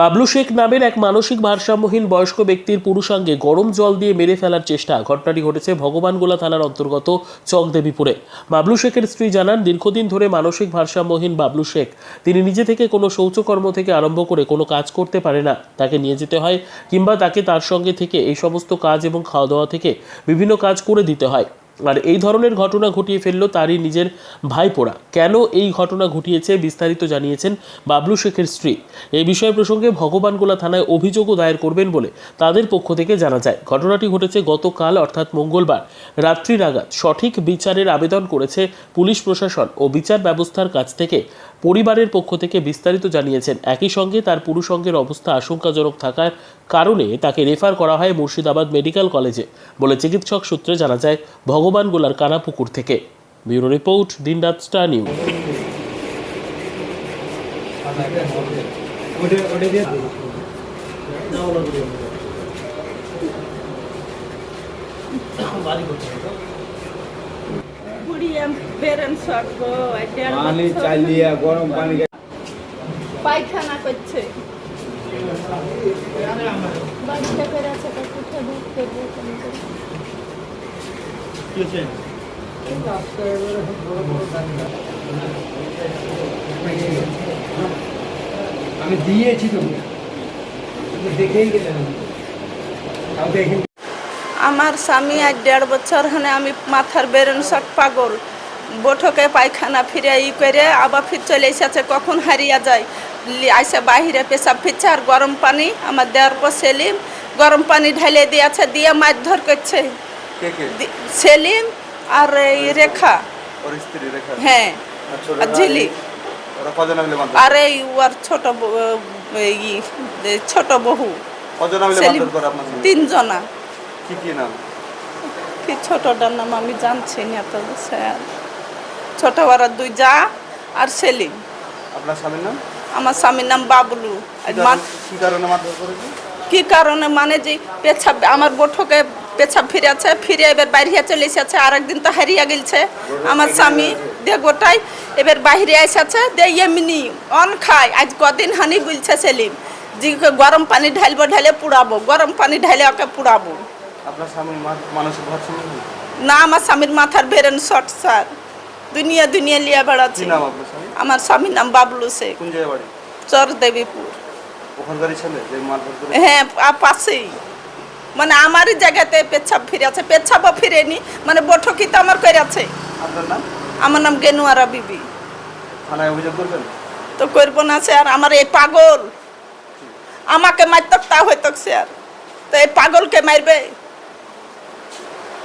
বাবলু শেখ নামের এক মানসিক ভারসাম্যহীন বয়স্ক ব্যক্তির পুরুষাঙ্গে গরম জল দিয়ে মেরে ফেলার চেষ্টা। ঘটনাটি ঘটেছে ভগবানগোলা থানার অন্তর্গত চকদেবীপুরে। বাবলু শেখের স্ত্রী জানান, দীর্ঘদিন ধরে মানসিক ভারসাম্যহীন বাবলু শেখ। তিনি নিজে থেকে কোনো শৌচকর্ম থেকে আরম্ভ করে কোনো কাজ করতে পারে না। তাকে নিয়ে যেতে হয় কিংবা তাকে তার সঙ্গে থেকে এই সমস্ত কাজ এবং খাওয়া দাওয়া থেকে বিভিন্ন কাজ করে দিতে হয়। আর এই ধরনের ঘটনা ঘটিয়ে ফেলল তারই নিজের ভাইপোড়া কেন এই ঘটনা ঘটিয়েছে বিস্তারিত জানিয়েছেন বাবলু শেখের স্ত্রী। এই বিষয় প্রসঙ্গে ভগবানগোলা থানায় অভিযোগও দায়ের করবেন বলে তাদের পক্ষ থেকে জানা যায়। ঘটনাটি ঘটেছে গতকাল, অর্থাৎ মঙ্গলবার, রাত্রি নাগাদ। সঠিক বিচারের আবেদন করেছে পুলিশ প্রশাসন ও বিচার ব্যবস্থার কাছ থেকে পরিবারের পক্ষ থেকে বিস্তারিত জানিয়েছেন। একই সঙ্গে তার পুরুষঙ্গের অবস্থা আশঙ্কাজনক থাকার কারণে তাকে রেফার করা হয় মুর্শিদাবাদ মেডিকেল কলেজে বলে চিকিৎসক সূত্রে জানা যায় ভগবানগোলার কানাপুকুর থেকে। Bureau report Dinraat star news. পানি চালিয়ে গরম পানি পায়খানা করছে। করে আছে কোথায়? আমি দিয়েছি তো। দেখেই দেখেন আমার স্বামী আজ দেড় বছর হনে আমি মাথার বেরেন শট পাগল। বঠকে পায়খানা ফিরে ই করে আবার ফির চলে এসেছে কখন হারিয়ে যায়। আইসে বাহিরে পেশাব ফিরছে আর গরম পানি আমার দেওয়ার পর সেলিম গরম পানি ঢালে দিয়েছে দিয়ে মারধর করছে। কে কে? সেলিম আর এই রেখা। ওর স্ত্রী রেখা। হ্যাঁ আর ঝিলি। ওরা কজন মিলে মারধর আর এই ওর ছোট ছোট বহু। কজন মিলে সেলিম। করে আপনার তিনজনা। কি কি নাম? কি ছোটটার নাম আমি জানছি না তো স্যার। ছোট বড় দুই যা আর সেলিম। আপনার স্বামীর নাম? আমার স্বামীর নাম বাবলু। কি কারণে- মা- কি কারণে মারধর করেছে? কি কারণে? মানে যে পেছাব আমার বঠকে পেছাব ফিরেছে ফিরে এবার বাইরে চলে এসেছে আর একদিন তো হারিয়ে গেলছে। আমার স্বামী দিয়ে গোটাই এবার বাইরে এসেছে দিয়ে এমনি অন খায়। আজ কদিন হানি বলছে সেলিম। যে গরম পানি ঢালবো ঢালে পুড়াবো গরম পানি ঢালে ওকে পুড়াবো। আপনার স্বামীর মানসিক ভারসাম্য না আমার স্বামীর মাথার বেরেন শর্ট স্যার। দুনিয়া দুনিয়া লিয়া বেড়াচ্ছে। আমার স্বামীর নাম বাবলু শেখ। চর দেবীপুর ওখানকারই ছেলে যে মারধর করে হ্যাঁ পাশেই। মানে আমারই জায়গাতে পেচ্ছাপ ফিরে আছে পেচ্ছাপও ফিরেনি। মানে বঠকি তো আমার করে আছে আপনার নাম? আমার নাম গেনুয়ারা বিবি। থানায় অভিযোগ করবেন? তো করব না স্যার। আমার এই পাগল। আমাকে মারতক তা হইতক স্যার। তো এই পাগলকে মারবে?